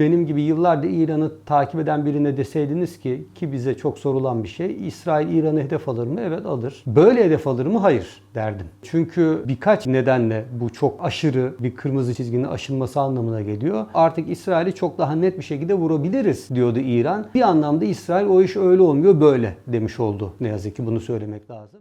Benim gibi yıllardır İran'ı takip eden birine deseydiniz ki ki bize çok sorulan bir şey İsrail İran'ı hedef alır mı? Evet alır. Böyle hedef alır mı? Hayır derdim. Çünkü birkaç nedenle bu çok aşırı bir kırmızı çizginin aşılması anlamına geliyor. Artık İsrail'i çok daha net bir şekilde vurabiliriz diyordu İran. Bir anlamda İsrail o iş öyle olmuyor böyle demiş oldu. Ne yazık ki bunu söylemek lazım.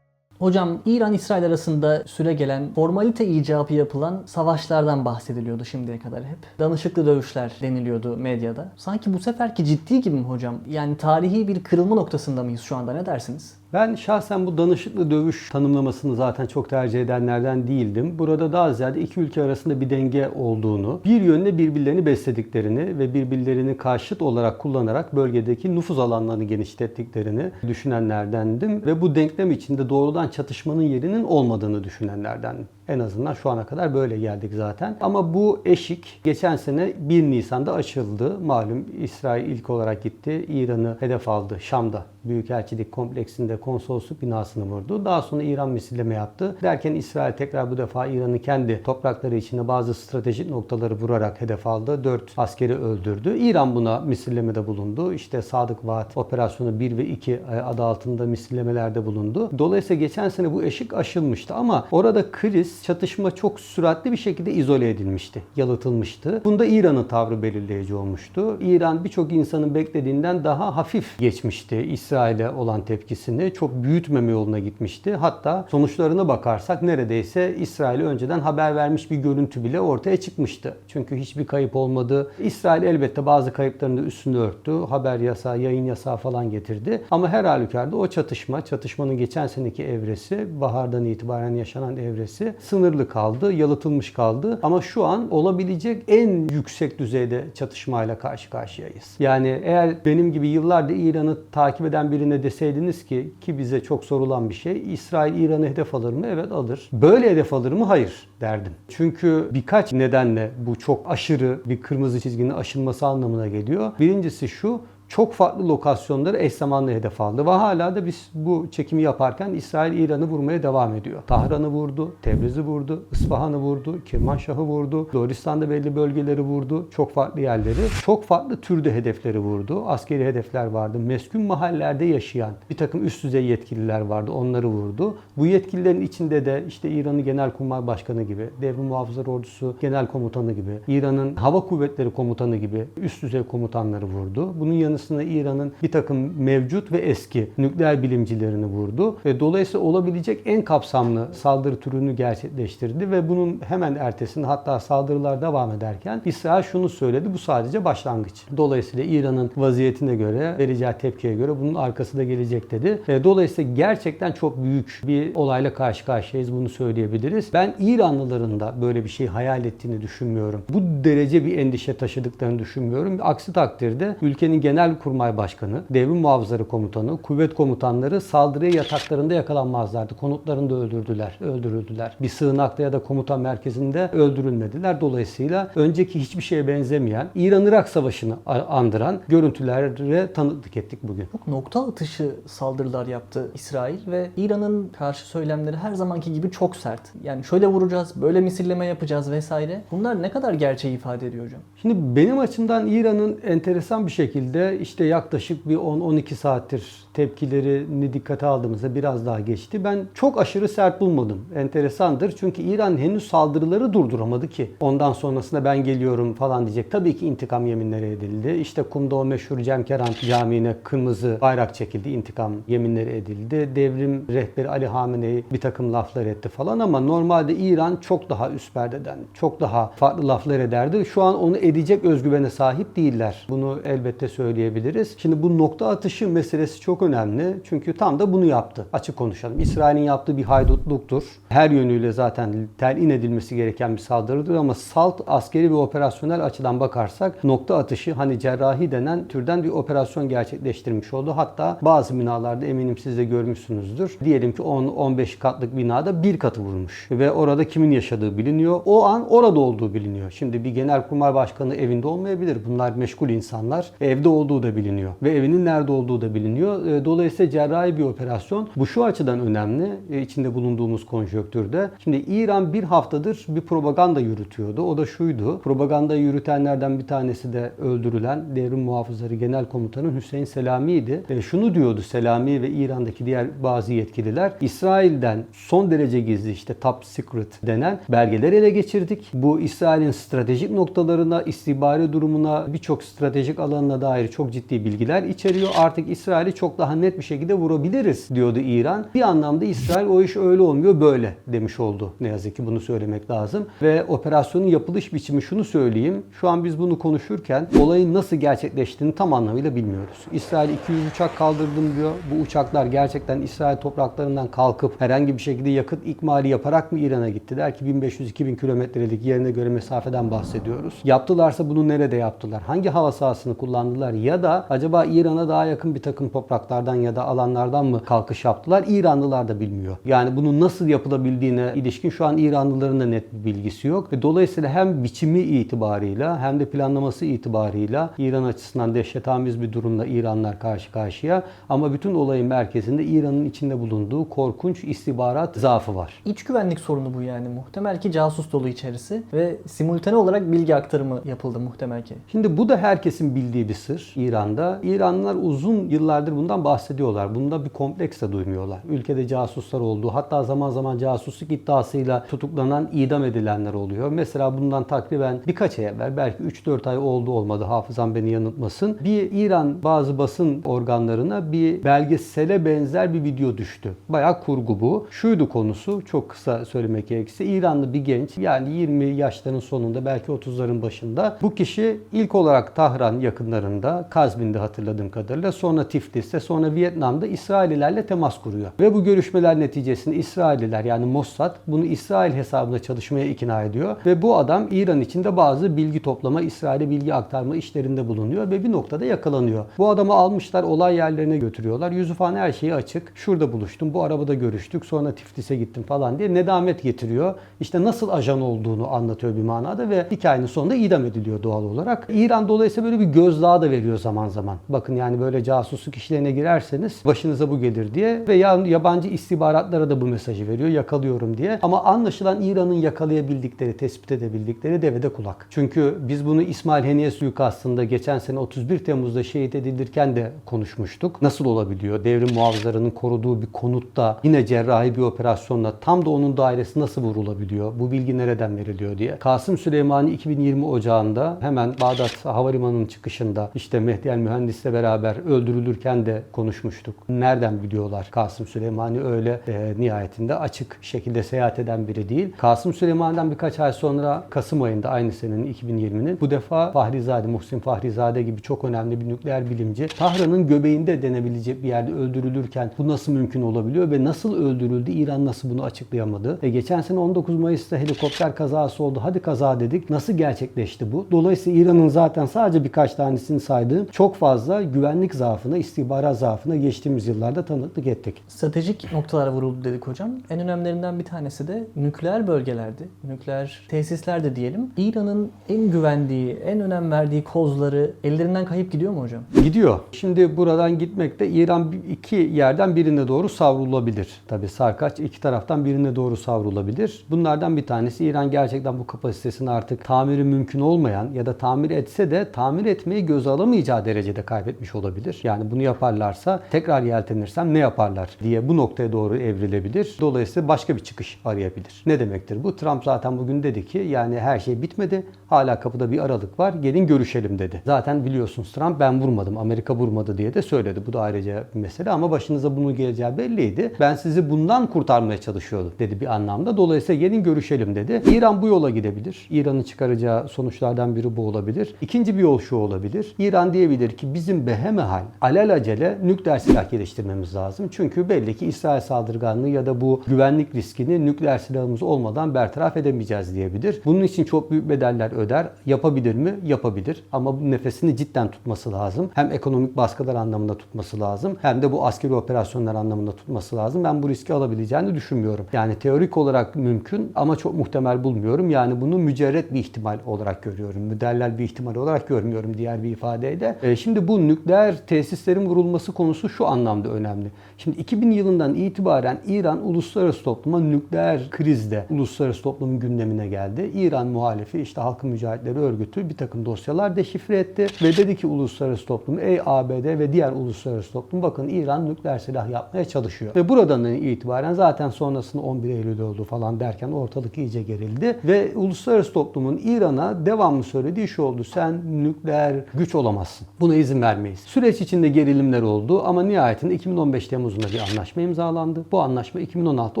Hocam İran-İsrail arasında süre gelen formalite icabı yapılan savaşlardan bahsediliyordu şimdiye kadar hep. Danışıklı dövüşler deniliyordu medyada. Sanki bu seferki ciddi gibi mi hocam? Yani tarihi bir kırılma noktasında mıyız şu anda ne dersiniz? Ben şahsen bu danışıklı dövüş tanımlamasını zaten çok tercih edenlerden değildim. Burada daha ziyade iki ülke arasında bir denge olduğunu, bir yönde birbirlerini beslediklerini ve birbirlerini karşıt olarak kullanarak bölgedeki nüfuz alanlarını genişlettiklerini düşünenlerdendim. Ve bu denklem içinde doğrudan çatışmanın yerinin olmadığını düşünenlerdendim. En azından şu ana kadar böyle geldik zaten. Ama bu eşik geçen sene 1 Nisan'da açıldı. Malum İsrail ilk olarak gitti. İran'ı hedef aldı. Şam'da Büyükelçilik kompleksinde konsolosluk binasını vurdu. Daha sonra İran misilleme yaptı. Derken İsrail tekrar bu defa İran'ın kendi toprakları içinde bazı stratejik noktaları vurarak hedef aldı. 4 askeri öldürdü. İran buna misillemede bulundu. İşte Sadık Vaat operasyonu 1 ve 2 adı altında misillemelerde bulundu. Dolayısıyla geçen sene bu eşik aşılmıştı ama orada kriz, çatışma çok süratli bir şekilde izole edilmişti, yalıtılmıştı. Bunda İran'ın tavrı belirleyici olmuştu. İran birçok insanın beklediğinden daha hafif geçmişti İsrail'e olan tepkisini. Çok büyütmeme yoluna gitmişti. Hatta sonuçlarına bakarsak neredeyse İsrail'e önceden haber vermiş bir görüntü bile ortaya çıkmıştı. Çünkü hiçbir kayıp olmadı. İsrail elbette bazı kayıplarını da üstünde örttü. Haber yasağı, yayın yasağı falan getirdi. Ama her halükarda o çatışma, çatışmanın geçen seneki evresi, bahardan itibaren yaşanan evresi sınırlı kaldı, yalıtılmış kaldı. Ama şu an olabilecek en yüksek düzeyde çatışmayla karşı karşıyayız. Yani eğer benim gibi yıllardır İran'ı takip eden birine deseydiniz ki ki bize çok sorulan bir şey İsrail İran'ı hedef alır mı? Evet alır. Böyle hedef alır mı? Hayır derdim. Çünkü birkaç nedenle bu çok aşırı bir kırmızı çizginin aşılması anlamına geliyor. Birincisi şu çok farklı lokasyonları eş zamanlı hedef aldı ve hala da biz bu çekimi yaparken İsrail İran'ı vurmaya devam ediyor. Tahran'ı vurdu, Tebriz'i vurdu, İsfahan'ı vurdu, Kirmanşah'ı vurdu, Doğristan'da belli bölgeleri vurdu, çok farklı yerleri. Çok farklı türde hedefleri vurdu. Askeri hedefler vardı. Meskun mahallelerde yaşayan bir takım üst düzey yetkililer vardı. Onları vurdu. Bu yetkililerin içinde de işte İran'ın Genelkurmay Başkanı gibi, Devrim Muhafızlar Ordusu Genel Komutanı gibi, İran'ın Hava Kuvvetleri Komutanı gibi üst düzey komutanları vurdu. Bunun yanı sıra İran'ın bir takım mevcut ve eski nükleer bilimcilerini vurdu. Ve dolayısıyla olabilecek en kapsamlı saldırı türünü gerçekleştirdi ve bunun hemen ertesinde hatta saldırılar devam ederken İsrail şunu söyledi. Bu sadece başlangıç. Dolayısıyla İran'ın vaziyetine göre, vereceği tepkiye göre bunun arkası da gelecek dedi. Ve dolayısıyla gerçekten çok büyük bir olayla karşı karşıyayız bunu söyleyebiliriz. Ben İranlıların da böyle bir şey hayal ettiğini düşünmüyorum. Bu derece bir endişe taşıdıklarını düşünmüyorum. Aksi takdirde ülkenin Genelkurmay Başkanı, Devrim Muhafızları Komutanı, kuvvet komutanları saldırıya yataklarında yakalanmazlardı. Konutlarında öldürdüler, öldürüldüler. Bir sığınakta ya da komutan merkezinde öldürülmediler. Dolayısıyla önceki hiçbir şeye benzemeyen, İran-Irak Savaşı'nı andıran görüntülere tanıklık ettik bugün. Çok nokta atışı saldırılar yaptı İsrail ve İran'ın karşı söylemleri her zamanki gibi çok sert. Yani şöyle vuracağız, böyle misilleme yapacağız vesaire. Bunlar ne kadar gerçeği ifade ediyor hocam? Şimdi benim açımdan İran'ın enteresan bir şekilde işte yaklaşık bir 10-12 saattir tepkilerini dikkate aldığımızda biraz daha geçti. Ben çok aşırı sert bulmadım. Enteresandır. Çünkü İran henüz saldırıları durduramadı ki. Ondan sonrasında ben geliyorum falan diyecek. Tabii ki intikam yeminleri edildi. İşte Kum'da o meşhur Cemkeran Camii'ne kırmızı bayrak çekildi. intikam yeminleri edildi. Devrim rehberi Ali Hamenei bir takım laflar etti falan ama normalde İran çok daha üst perdeden, çok daha farklı laflar ederdi. Şu an onu edecek özgüvene sahip değiller. Bunu elbette söyleyebiliriz. Şimdi bu nokta atışı meselesi çok önemli. Çünkü tam da bunu yaptı. Açık konuşalım. İsrail'in yaptığı bir haydutluktur. Her yönüyle zaten telin edilmesi gereken bir saldırıdır ama salt askeri ve operasyonel açıdan bakarsak nokta atışı hani cerrahi denen türden bir operasyon gerçekleştirmiş oldu. Hatta bazı binalarda eminim siz de görmüşsünüzdür. Diyelim ki 10-15 katlık binada bir katı vurmuş ve orada kimin yaşadığı biliniyor. O an orada olduğu biliniyor. Şimdi bir genelkurmay başkanı evinde olmayabilir. Bunlar meşgul insanlar. Evde olduğu olduğu da biliniyor. Ve evinin nerede olduğu da biliniyor. E, Dolayısıyla cerrahi bir operasyon. Bu şu açıdan önemli e, içinde bulunduğumuz konjonktürde. Şimdi İran bir haftadır bir propaganda yürütüyordu. O da şuydu. Propaganda yürütenlerden bir tanesi de öldürülen devrim muhafızları genel komutanı Hüseyin Selami'ydi. E, şunu diyordu Selami ve İran'daki diğer bazı yetkililer. İsrail'den son derece gizli işte top secret denen belgeleri ele geçirdik. Bu İsrail'in stratejik noktalarına, istihbari durumuna, birçok stratejik alanına dair çok ciddi bilgiler içeriyor. Artık İsrail'i çok daha net bir şekilde vurabiliriz diyordu İran. Bir anlamda İsrail o iş öyle olmuyor böyle demiş oldu. Ne yazık ki bunu söylemek lazım. Ve operasyonun yapılış biçimi şunu söyleyeyim. Şu an biz bunu konuşurken olayın nasıl gerçekleştiğini tam anlamıyla bilmiyoruz. İsrail 200 uçak kaldırdım diyor. Bu uçaklar gerçekten İsrail topraklarından kalkıp herhangi bir şekilde yakıt ikmali yaparak mı İran'a gitti? Der ki 1500-2000 kilometrelik yerine göre mesafeden bahsediyoruz. Yaptılarsa bunu nerede yaptılar? Hangi hava sahasını kullandılar? Ya da acaba İran'a daha yakın bir takım topraklardan ya da alanlardan mı kalkış yaptılar? İranlılar da bilmiyor. Yani bunun nasıl yapılabildiğine ilişkin şu an İranlıların da net bir bilgisi yok. Ve dolayısıyla hem biçimi itibarıyla hem de planlaması itibarıyla İran açısından dehşetamiz bir durumla İranlar karşı karşıya. Ama bütün olayın merkezinde İran'ın içinde bulunduğu korkunç istihbarat zaafı var. İç güvenlik sorunu bu yani. Muhtemel ki casus dolu içerisi ve simultane olarak bilgi aktarımı yapıldı muhtemel ki. Şimdi bu da herkesin bildiği bir sır İran'da. İranlılar uzun yıllardır bundan bahsediyorlar. Bunda bir kompleks de duymuyorlar. Ülkede casuslar olduğu, hatta zaman zaman casusluk iddiasıyla tutuklanan, idam edilenler oluyor. Mesela bundan takriben birkaç ay evvel, belki 3-4 ay oldu olmadı hafızam beni yanıltmasın. Bir İran bazı basın organlarına bir belgesele benzer bir video düştü. Bayağı kurgu bu. Şuydu konusu, çok kısa söylemek gerekirse. İranlı bir genç, yani 20 yaşların sonunda, belki 30'ların başında. Bu kişi ilk olarak Tahran yakınlarında, Kazvin'de hatırladığım kadarıyla, sonra Tiflis'te, sonra Vietnam'da İsraililerle temas kuruyor. Ve bu görüşmeler neticesinde İsraililer yani Mossad bunu İsrail hesabına çalışmaya ikna ediyor. Ve bu adam İran içinde bazı bilgi toplama, İsrail'e bilgi aktarma işlerinde bulunuyor ve bir noktada yakalanıyor. Bu adamı almışlar, olay yerlerine götürüyorlar. Yüzüfane her şeyi açık. Şurada buluştum, bu arabada görüştük, sonra Tiflis'e gittim falan diye nedamet getiriyor. İşte nasıl ajan olduğunu anlatıyor bir manada ve hikayenin sonunda idam ediliyor doğal olarak. İran dolayısıyla böyle bir gözdağı da veriyor zaman zaman. Bakın yani böyle casusluk işlerine girerseniz başınıza bu gelir diye ve ya- yabancı istihbaratlara da bu mesajı veriyor yakalıyorum diye. Ama anlaşılan İran'ın yakalayabildikleri, tespit edebildikleri devede kulak. Çünkü biz bunu İsmail Heniye suikastında geçen sene 31 Temmuz'da şehit edilirken de konuşmuştuk. Nasıl olabiliyor? Devrim muhafızlarının koruduğu bir konutta yine cerrahi bir operasyonla tam da onun dairesi nasıl vurulabiliyor? Bu bilgi nereden veriliyor diye. Kasım Süleymani 2020 Ocağı'nda hemen Bağdat Havalimanı'nın çıkışında işte Mehdi El Mühendis'le beraber öldürülürken de konuşmuştuk. Nereden biliyorlar Kasım Süleymani öyle e, nihayetinde açık şekilde seyahat eden biri değil. Kasım Süleyman'dan birkaç ay sonra Kasım ayında aynı senenin 2020'nin bu defa Fahrizade, Muhsin Fahrizade gibi çok önemli bir nükleer bilimci Tahran'ın göbeğinde denebilecek bir yerde öldürülürken bu nasıl mümkün olabiliyor ve nasıl öldürüldü? İran nasıl bunu açıklayamadı? E, geçen sene 19 Mayıs'ta helikopter kazası oldu. Hadi kaza dedik. Nasıl gerçekleşti bu? Dolayısıyla İran'ın zaten sadece birkaç tanesini saydığım çok fazla güvenlik zaafına, istihbarat zaafına geçtiğimiz yıllarda tanıklık ettik. Stratejik noktalara vuruldu dedik hocam. En önemlilerinden bir tanesi de nükleer bölgelerdi. Nükleer tesislerde diyelim. İran'ın en güvendiği, en önem verdiği kozları ellerinden kayıp gidiyor mu hocam? Gidiyor. Şimdi buradan gitmekte İran iki yerden birine doğru savrulabilir. Tabi sarkaç iki taraftan birine doğru savrulabilir. Bunlardan bir tanesi İran gerçekten bu kapasitesini artık tamiri mümkün olmayan ya da tamir etse de tamir etmeyi göze alamayacağı derecede kaybetmiş olabilir. Yani bunu yaparlarsa tekrar yeltenirsem ne yaparlar diye bu noktaya doğru evrilebilir. Dolayısıyla başka bir çıkış arayabilir. Ne demektir bu? Trump zaten bugün dedi ki yani her şey bitmedi. Hala kapıda bir aralık var. Gelin görüşelim dedi. Zaten biliyorsunuz Trump ben vurmadım, Amerika vurmadı diye de söyledi. Bu da ayrıca bir mesele ama başınıza bunu geleceği belliydi. Ben sizi bundan kurtarmaya çalışıyordum dedi bir anlamda. Dolayısıyla gelin görüşelim dedi. İran bu yola gidebilir. İran'ın çıkaracağı sonuçlardan biri bu olabilir. İkinci bir yol şu olabilir. İran diyebilir ki bizim behemehal alelacele nükleer silah geliştirmemiz lazım. Çünkü belli ki İsrail saldırganlığı ya da bu güvenlik riskini nükleer silahımız olmadan bertaraf edemeyeceğiz diyebilir. Bunun için çok büyük bedeller öder. Yapabilir mi? Yapabilir. Ama bu nefesini cidden tutması lazım. Hem ekonomik baskılar anlamında tutması lazım. Hem de bu askeri operasyonlar anlamında tutması lazım. Ben bu riski alabileceğini düşünmüyorum. Yani teorik olarak mümkün ama çok muhtemel bulmuyorum. Yani bunu mücerret bir ihtimal olarak görüyorum. Müderler bir ihtimal olarak görmüyorum diğer bir ifadeyle. Nedeniyle. E, şimdi bu nükleer tesislerin vurulması konusu şu anlamda önemli. Şimdi 2000 yılından itibaren İran uluslararası topluma nükleer krizde uluslararası toplumun gündemine geldi. İran muhalifi işte Halkın Mücahitleri Örgütü bir takım dosyalar deşifre etti ve dedi ki uluslararası toplum ey ABD ve diğer uluslararası toplum bakın İran nükleer silah yapmaya çalışıyor. Ve buradan itibaren zaten sonrasında 11 Eylül oldu falan derken ortalık iyice gerildi ve uluslararası toplumun İran'a devamlı söylediği şu oldu. Sen nükleer güç olamazsın. Buna izin vermeyiz. Süreç içinde gerilimler oldu ama nihayetinde 2015 Temmuz'unda bir anlaşma imzalandı. Bu anlaşma 2016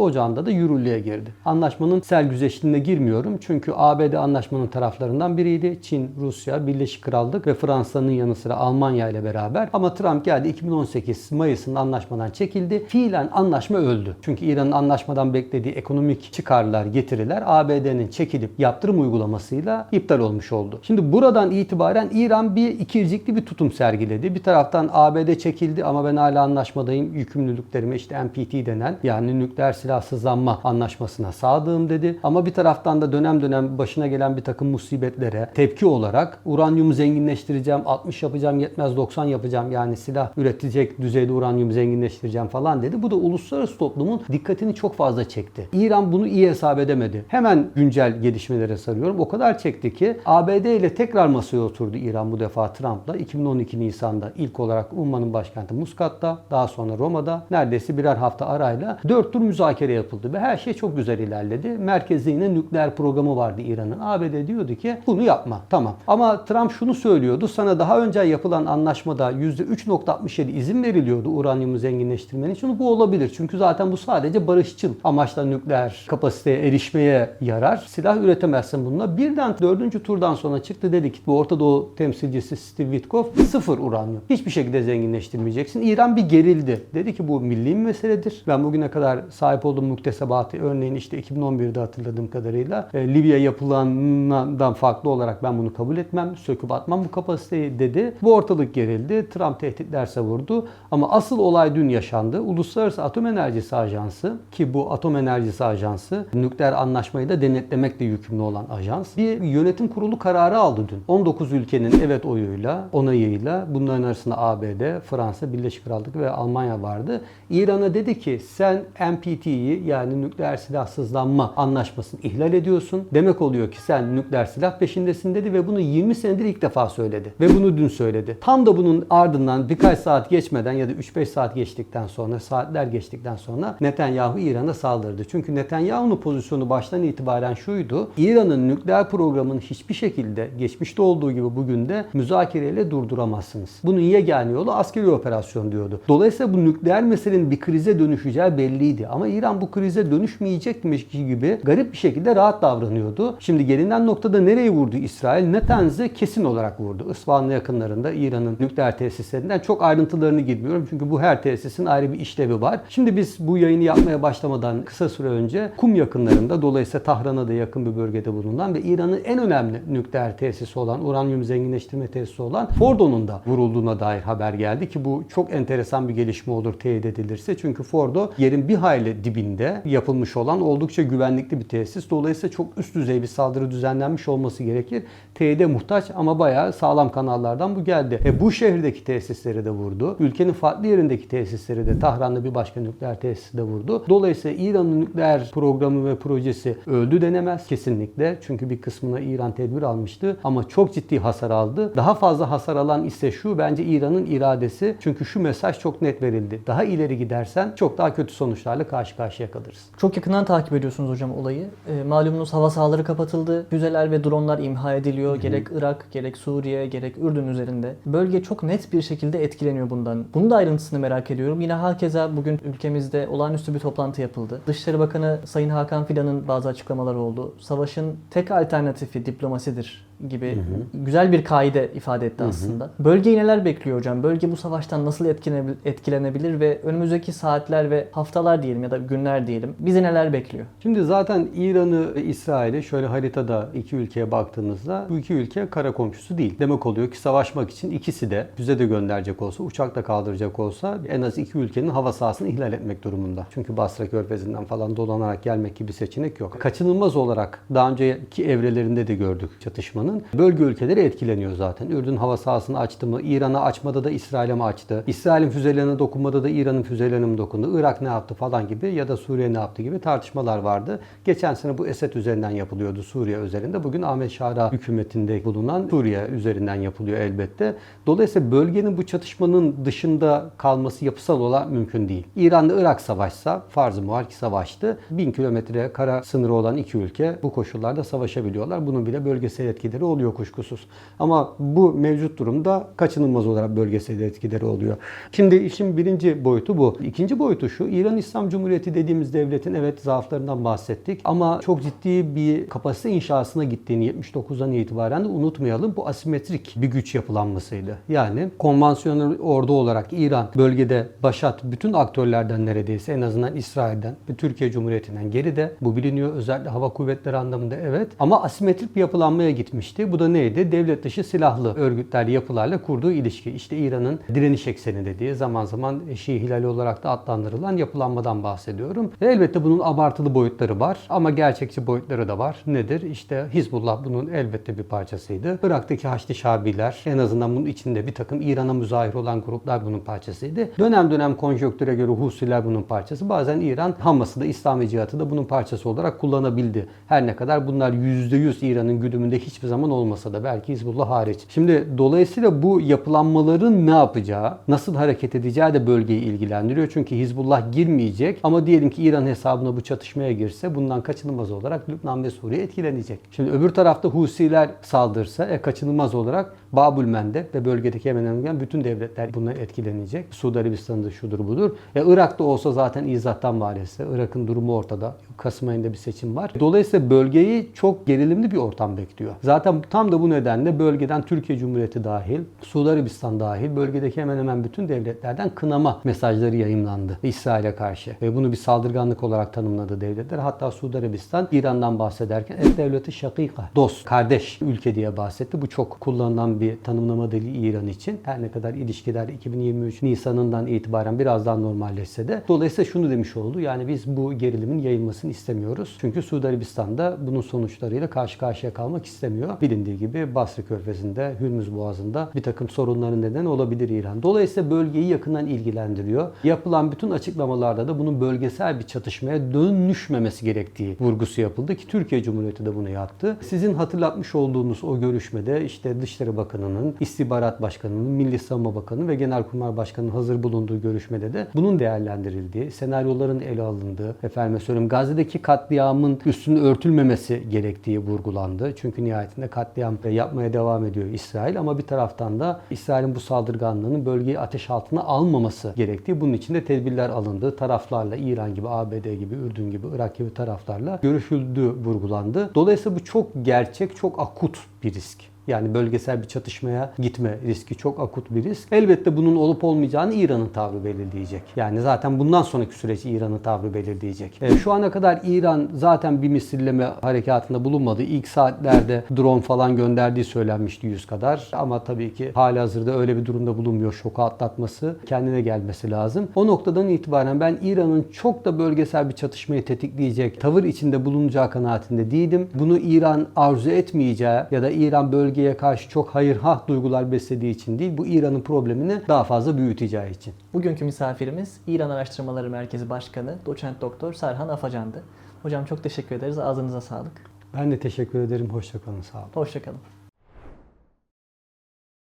Ocağı'nda da yürürlüğe girdi. Anlaşmanın sel güzeşliğine girmiyorum çünkü ABD anlaşmanın taraflarından biriydi. Çin, Rusya, Birleşik Krallık ve Fransa'nın yanı sıra Almanya ile beraber. Ama Trump geldi 2018 Mayıs'ında anlaşmadan çekildi. Fiilen anlaşma öldü. Çünkü İran'ın anlaşmadan beklediği ekonomik çıkarlar, getiriler ABD'nin çekilip yaptırım uygulamasıyla iptal olmuş oldu. Şimdi buradan itibaren İran bir ikircikli bir tutum sergiledi. Bir taraftan ABD çekildi ama ben hala anlaşmadayım. Yükümlülüklerime işte NPT denen yani nükleer silahsızlanma anlaşmasına sadığım dedi. Ama bir taraftan da dönem dönem başına gelen bir takım musibetlere tepki olarak uranyumu zenginleştireceğim, 60 yapacağım, yetmez 90 yapacağım yani silah üretecek düzeyde uranyumu zenginleştireceğim falan dedi. Bu da uluslararası toplumun dikkatini çok fazla çekti. İran bunu iyi hesap edemedi. Hemen güncel gelişmelere sarıyorum. O kadar çekti ki ABD ile tekrar masaya oturdu İran bu defa Trump'la. 2012 Nisan'da ilk olarak Umman'ın başkenti Muskat'ta, daha sonra Roma'da neredeyse birer hafta arayla dört tur müzakere yapıldı ve her şey çok güzel ilerledi. Merkezde yine nükleer programı vardı İran'ın. ABD diyordu ki bunu yapma. Tamam. Ama Trump şunu söylüyordu. Sana daha önce yapılan anlaşmada %3.67 izin veriliyordu uranyumu zenginleştirmenin için. Bu olabilir. Çünkü zaten bu sadece barışçıl amaçla nükleer kapasiteye erişmeye yarar. Silah üretemezsin bununla. Birden dördüncü turdan sonra çıktı dedi ki bu Orta Doğu temsilcisi Steve Witkoff sıfır uranyum. Hiçbir şekilde zenginleştirmeyeceksin. İran bir gerildi. Dedi ki bu milli meseledir. Ben bugüne kadar sahip olduğum muktesebatı örneğin işte 2011'de hatırladığım kadarıyla e, Libya yapılandan farklı olarak ben bunu kabul etmem. Söküp atmam bu kapasiteyi dedi. Bu ortalık gerildi. Trump tehditler savurdu. Ama asıl olay dün yaşandı. Uluslararası Atom Enerjisi Ajansı ki bu Atom Enerjisi Ajansı nükleer anlaşmayı da denetlemekle yükümlü olan ajans bir yönetim kurulu kararı aldı dün. 19 ülkenin evet oyuyla, onayıyla bunların arasında ABD, Fransa, Birleşik Krallık ve Almanya vardı. İran'a dedi ki sen NPT'yi yani nükleer silahsızlanma anlaşmasını ihlal ediyorsun. Demek oluyor ki sen nükleer silah peşindesin dedi ve bunu 20 senedir ilk defa söyledi. Ve bunu dün söyledi. Tam da bunun ardından birkaç saat geçmeden ya da 3-5 saat geçtikten sonra, saatler geçtikten sonra Netanyahu İran'a saldırdı. Çünkü Netanyahu'nun pozisyonu baştan itibaren şuydu. İran'ın nükleer programını hiçbir şekilde geçmişte olduğu gibi bugün de müzakereyle durduramazsınız. Bunun yegane yolu askeri operasyon diyordu. Dolayısıyla bu nükleer meselenin bir krize dönüşeceği belliydi. Ama İran bu krize dönüşmeyecekmiş gibi garip bir şekilde rahat davranıyordu. Şimdi gelinen noktada nereye vurdu İsrail? Netanz'e kesin olarak vurdu. Isfahan'ın yakınlarında İran'ın nükleer tesislerinden çok ayrıntılarını girmiyorum. Çünkü bu her tesisin ayrı bir işlevi var. Şimdi biz bu yayını yapmaya başlamadan kısa süre önce Kum yakınlarında dolayısıyla Tahran'a da yakın bir bölgede bulunan ve İran'ın en önemli nükleer tesisi olan, uranyum zenginleştirme tesisi olan Fordo'nun da vurulduğuna dair haber geldi ki bu çok enteresan bir gelişme olur teyit edilirse. Çünkü Fordo yerin bir hayli dibinde yapılmış olan oldukça güvenlikli bir tesis. Dolayısıyla çok üst düzey bir saldırı düzenlenmiş olması gerekir. Teyide muhtaç ama bayağı sağlam kanallardan bu geldi. E bu şehirdeki tesisleri de vurdu. Ülkenin farklı yerindeki tesisleri de Tahran'da bir başka nükleer tesisi de vurdu. Dolayısıyla İran'ın nükleer programı ve projesi öldü denemez kesinlikle. Çünkü bir kısmına İran tedbir almıştı ama çok ciddi hasar aldı. Daha fazla hasar alan ise şu bence İran'ın iradesi. Çünkü şu mesaj çok net verildi. Daha ileri gidersen çok daha kötü sonuçlarla karşı karşıya kalırsın. Çok yakından takip ediyorsunuz hocam olayı. E, malumunuz hava sahaları kapatıldı. Füzeler ve dronlar imha ediliyor. Gerek Irak, gerek Suriye, gerek Ürdün üzerinde. Bölge çok net bir şekilde etkileniyor bundan. Bunun da ayrıntısını merak ediyorum. Yine hakeza bugün ülkemizde olağanüstü bir toplantı yapıldı. Dışişleri Bakanı Sayın Hakan Fidan'ın bazı açıklamaları oldu. Savaşın tek alternatifi diplomasidir gibi güzel bir kaide ifade etti aslında. Bölgeyi neler bekliyor hocam? Bölge bu savaştan nasıl etkilenebil- etkilenebilir ve önümüzdeki saatler ve haftalar diyelim ya da günler diyelim bizi neler bekliyor? Şimdi zaten İran'ı ve İsrail'i şöyle haritada iki ülkeye baktığınızda bu iki ülke kara komşusu değil. Demek oluyor ki savaşmak için ikisi de füze de gönderecek olsa, uçak da kaldıracak olsa en az iki ülkenin hava sahasını ihlal etmek durumunda. Çünkü Basra Körfezi'nden falan dolanarak gelmek gibi seçenek yok. Kaçınılmaz olarak daha önceki evrelerinde de gördük çatışmanın. Savaşının bölge ülkeleri etkileniyor zaten. Ürdün hava sahasını açtı mı? İran'a açmada da İsrail'e mi açtı? İsrail'in füzelerine dokunmada da İran'ın füzelerine mi dokundu? Irak ne yaptı falan gibi ya da Suriye ne yaptı gibi tartışmalar vardı. Geçen sene bu Esed üzerinden yapılıyordu Suriye üzerinde. Bugün Ahmet Şara hükümetinde bulunan Suriye üzerinden yapılıyor elbette. Dolayısıyla bölgenin bu çatışmanın dışında kalması yapısal olarak mümkün değil. İran'da Irak savaşsa, farz-ı muhal ki savaştı. Bin kilometre kara sınırı olan iki ülke bu koşullarda savaşabiliyorlar. Bunun bile bölgesel etkileri oluyor kuşkusuz. Ama bu mevcut durumda kaçınılmaz olarak bölgesel etkileri oluyor. Şimdi işin birinci boyutu bu. İkinci boyutu şu. İran İslam Cumhuriyeti dediğimiz devletin evet zaaflarından bahsettik. Ama çok ciddi bir kapasite inşasına gittiğini 79'dan itibaren de unutmayalım. Bu asimetrik bir güç yapılanmasıydı. Yani konvansiyonel ordu olarak İran bölgede başat bütün aktörlerden neredeyse en azından İsrail'den ve Türkiye Cumhuriyeti'nden geride. Bu biliniyor özellikle hava kuvvetleri anlamında evet. Ama asimetrik bir yapılanmaya gitmişti. Bu da neydi? Devlet dışı silahlı örgütler, yapılarla kurduğu ilişki. İşte İran'ın direniş ekseni dediği zaman zaman Şii Hilali olarak da adlandırılan yapılanmadan bahsediyorum. Ve elbette bunun abartılı boyutları var ama gerçekçi boyutları da var. Nedir? İşte Hizbullah bunun elbette bir parçasıydı. Irak'taki Haçlı Şabiler en azından bunun içinde bir takım İran'a müzahir olan gruplar bunun parçasıydı. Dönem dönem konjonktüre göre Husiler bunun parçası. Bazen İran Hamas'ı da İslami cihatı da bunun parçası olarak kullanabildi. Her ne kadar bunlar %100 İran'ın güdümünde hiçbir zaman olmasa da belki Hizbullah hariç. Şimdi dolayısıyla bu yapılanmaların ne yapacağı, nasıl hareket edeceği de bölgeyi ilgilendiriyor. Çünkü Hizbullah girmeyecek ama diyelim ki İran hesabına bu çatışmaya girse bundan kaçınılmaz olarak Lübnan ve Suriye etkilenecek. Şimdi öbür tarafta Husiler saldırsa e, kaçınılmaz olarak Babülmen'de ve bölgedeki hemen hemen bütün devletler bundan etkilenecek. Suudi Arabistan'da şudur budur. E, Irak'ta olsa zaten izahtan varese. Irak'ın durumu ortada. Kasım ayında bir seçim var. Dolayısıyla bölgeyi çok gerilimli bir ortam bekliyor. Zaten tam da bu nedenle bölgeden Türkiye Cumhuriyeti dahil, Suudi Arabistan dahil bölgedeki hemen hemen bütün devletlerden kınama mesajları yayımlandı İsrail'e karşı. Ve bunu bir saldırganlık olarak tanımladı devletler. Hatta Suudi Arabistan İran'dan bahsederken et devleti şakika, dost, kardeş ülke diye bahsetti. Bu çok kullanılan bir tanımlama dili İran için. Her ne kadar ilişkiler 2023 Nisan'ından itibaren biraz daha normalleşse de. Dolayısıyla şunu demiş oldu. Yani biz bu gerilimin yayılmasını istemiyoruz. Çünkü Suudi Arabistan'da bunun sonuçlarıyla karşı karşıya kalmak istemiyor. Bilindiği gibi Basri Körfezi'nde, Hürmüz Boğazı'nda bir takım sorunların neden olabilir İran. Dolayısıyla bölgeyi yakından ilgilendiriyor. Yapılan bütün açıklamalarda da bunun bölgesel bir çatışmaya dönüşmemesi gerektiği vurgusu yapıldı ki Türkiye Cumhuriyeti de bunu yaptı. Sizin hatırlatmış olduğunuz o görüşmede işte Dışişleri Bakanı'nın, İstihbarat Başkanı'nın, Milli Savunma Bakanı ve Genelkurmay Başkanı'nın hazır bulunduğu görüşmede de bunun değerlendirildiği, senaryoların ele alındığı, efendim söyleyeyim Gazze'deki katliamın üstünün örtülmemesi gerektiği vurgulandı. Çünkü nihayetinde katliam yapmaya devam ediyor İsrail ama bir taraftan da İsrail'in bu saldırganlığının bölgeyi ateş altına almaması gerektiği, bunun için de tedbirler alındığı taraflarla İran gibi, ABD gibi, Ürdün gibi, Irak gibi taraflarla görüşüldüğü vurgulandı. Dolayısıyla bu çok gerçek, çok akut bir risk. Yani bölgesel bir çatışmaya gitme riski çok akut bir risk. Elbette bunun olup olmayacağını İran'ın tavrı belirleyecek. Yani zaten bundan sonraki süreci İran'ın tavrı belirleyecek. E, şu ana kadar İran zaten bir misilleme harekatında bulunmadı. İlk saatlerde drone falan gönderdiği söylenmişti 100 kadar. Ama tabii ki hali hazırda öyle bir durumda bulunmuyor. Şoku atlatması, kendine gelmesi lazım. O noktadan itibaren ben İran'ın çok da bölgesel bir çatışmayı tetikleyecek tavır içinde bulunacağı kanaatinde değilim. Bunu İran arzu etmeyeceği ya da İran bölge bölgeye karşı çok hayır hah duygular beslediği için değil, bu İran'ın problemini daha fazla büyüteceği için. Bugünkü misafirimiz İran Araştırmaları Merkezi Başkanı Doçent Doktor Serhan Afacan'dı. Hocam çok teşekkür ederiz. Ağzınıza sağlık. Ben de teşekkür ederim. Hoşçakalın. Sağ olun. Hoşçakalın.